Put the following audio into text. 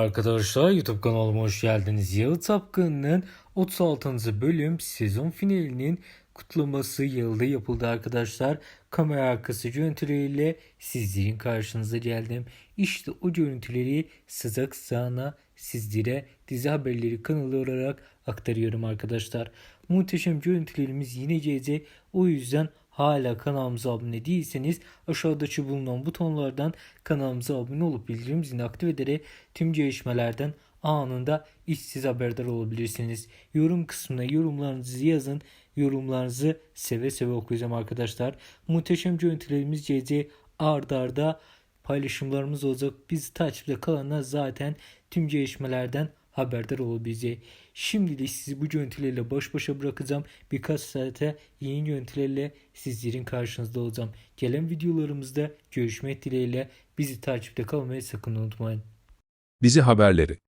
Arkadaşlar YouTube kanalıma hoş geldiniz. Yalı Tapkın'ın 36. bölüm sezon finalinin kutlaması Yalı'da yapıldı arkadaşlar. Kamera arkası görüntüleriyle sizlerin karşınıza geldim. İşte o görüntüleri sızak sağına sizlere dizi haberleri kanalı olarak aktarıyorum arkadaşlar. Muhteşem görüntülerimiz yine gelecek. O yüzden hala kanalımıza abone değilseniz aşağıdaki bulunan butonlardan kanalımıza abone olup bildirim zilini aktif ederek tüm gelişmelerden anında işsiz haberdar olabilirsiniz. Yorum kısmına yorumlarınızı yazın. Yorumlarınızı seve seve okuyacağım arkadaşlar. Muhteşem görüntülerimiz gelecek arda arda paylaşımlarımız olacak. Biz takipte kalanlar zaten tüm gelişmelerden haberdar olabilecek. Şimdilik sizi bu görüntülerle baş başa bırakacağım. Birkaç saate yeni görüntülerle sizlerin karşınızda olacağım. Gelen videolarımızda görüşmek dileğiyle bizi takipte kalmayı sakın unutmayın. Dizi haberleri